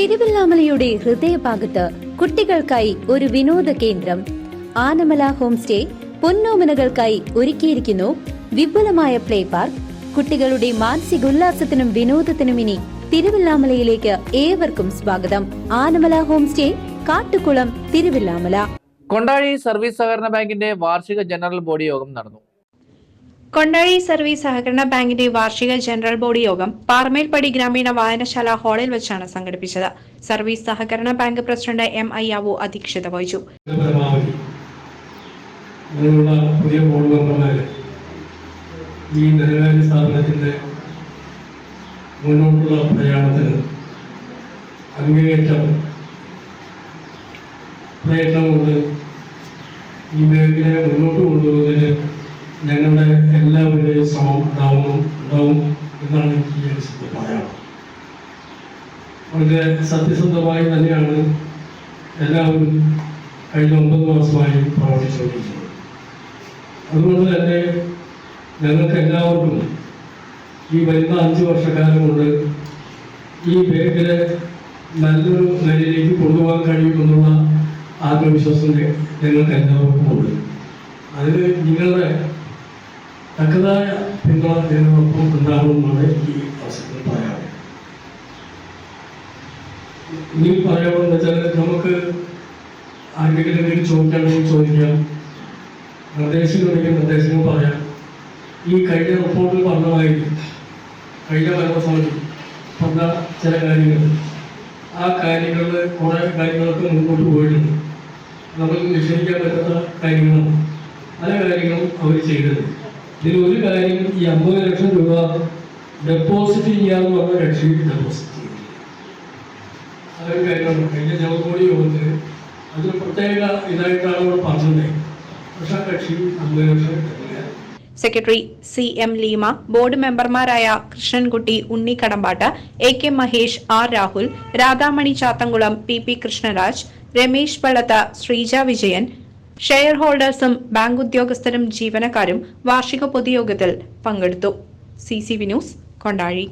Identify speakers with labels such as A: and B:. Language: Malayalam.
A: തിരുവല്ലാമലയുടെ ഹൃദയഭാഗത്ത് കുട്ടികൾക്കായി ഒരു വിനോദ കേന്ദ്രം. ആനമല ഹോം സ്റ്റേ പൊന്നോമനകൾക്കായി ഒരുക്കിയിരിക്കുന്നു. വിപുലമായ പ്ലേ പാർക്ക്. കുട്ടികളുടെ മാനസിക ഉല്ലാസത്തിനും വിനോദത്തിനും ഇനി തിരുവല്ലാമലയിലേക്ക് ഏവർക്കും സ്വാഗതം. Anamala home stay Kattukulam Thiruvilwamala.
B: Kondazhy service സഹകരണ ബാങ്കിന്റെ വാർഷിക ജനറൽ ബോഡി യോഗം നടന്നു.
C: കൊണ്ടാഴി സർവീസ് സഹകരണ ബാങ്കിന്റെ വാർഷിക ജനറൽ ബോഡി യോഗം പാർമേൽപടി ഗ്രാമീണ വായനശാല ഹാളിൽ വെച്ചാണ് സംഘടിപ്പിച്ചത്. സർവീസ് സഹകരണ bank president M I Ayyavu അധ്യക്ഷത വഹിച്ചു.
D: മുന്നോട്ടുള്ള പ്രയാണത്തിന് അങ്ങേയറ്റം പ്രയത്നം കൊണ്ട് ഈ മേഖലയെ മുന്നോട്ട് കൊണ്ടുപോകുന്നതിന് ഞങ്ങളുടെ എല്ലാവരുടെയും ശ്രമം ഉണ്ടാവും ഉണ്ടാവും എന്നാണ് എനിക്ക് ഈ പറയാം വളരെ സത്യസന്ധമായി തന്നെയാണ് എല്ലാവരും കഴിഞ്ഞ ഒമ്പത് മാസമായി പ്രവർത്തിച്ചുകൊണ്ടിരിക്കുന്നത്. അതുകൊണ്ട് തന്നെ ഞങ്ങൾക്ക് എല്ലാവർക്കും ഈ വരുന്ന അഞ്ച് വർഷക്കാലം കൊണ്ട് ഈ ബാങ്കിലെ നല്ലൊരു നിലയിലേക്ക് കൊണ്ടുപോകാൻ കഴിയുമെന്നുള്ള ആത്മവിശ്വാസം ഞങ്ങൾക്ക് എല്ലാവർക്കും ഉണ്ട് അതിന് നിങ്ങളുടെ തക്കതായ പിന്തുണ തിരഞ്ഞെടുപ്പും ഉണ്ടാകുമെന്നാണ് ഈ അവസരത്തിൽ പറയാറ്. ഇനി പറയാമെന്ന് വെച്ചാൽ നമുക്ക് ആരെങ്കിലും എന്തെങ്കിലും ചോദിക്കുകയാണെങ്കിൽ ചോദിക്കാം. നിർദ്ദേശങ്ങളുണ്ടെങ്കിൽ നിർദ്ദേശങ്ങൾ പറയാം. ഈ കഴിഞ്ഞ റിപ്പോർട്ടിൽ പറഞ്ഞതായി കഴിഞ്ഞ ഭരണസമിതി പറഞ്ഞ ചില കാര്യങ്ങൾ. ആ കാര്യങ്ങളിൽ കുറേ കാര്യങ്ങളൊക്കെ മുന്നോട്ട് പോയിട്ടുണ്ട്. നമ്മൾ നിഷേധിക്കാൻ പറ്റാത്ത കാര്യങ്ങളാണ്. പല കാര്യങ്ങളും അവർ ചെയ്തത് ഇതിൽ ഒരു കാര്യം ഈ അമ്പത് ലക്ഷം രൂപ ഡെപ്പോസിറ്റ് ചെയ്യാന്ന് പറഞ്ഞ കക്ഷി ഡെപ്പോസിറ്റ് അതൊരു കാര്യമാണ്. കഴിഞ്ഞ ജനകോടി യോഗത്തിൽ അതൊരു പ്രത്യേക ഇതായിട്ടാണ് ഇവിടെ പറഞ്ഞത്. പക്ഷെ ആ കക്ഷി അമ്പത് ലക്ഷം
C: secretary C M Leema board മെമ്പർമാരായ Krishnankutty Unni Kadampattu A K Mahesh R Rahul Radhamani Chathankulam P P Krishnaraj Ramesh Pallath Sreeja Vijayan share ഹോൾഡേഴ്സും bank ഉദ്യോഗസ്ഥരും ജീവനക്കാരും വാർഷിക പൊതുയോഗത്തിൽ പങ്കെടുത്തു. C news Kondazhy.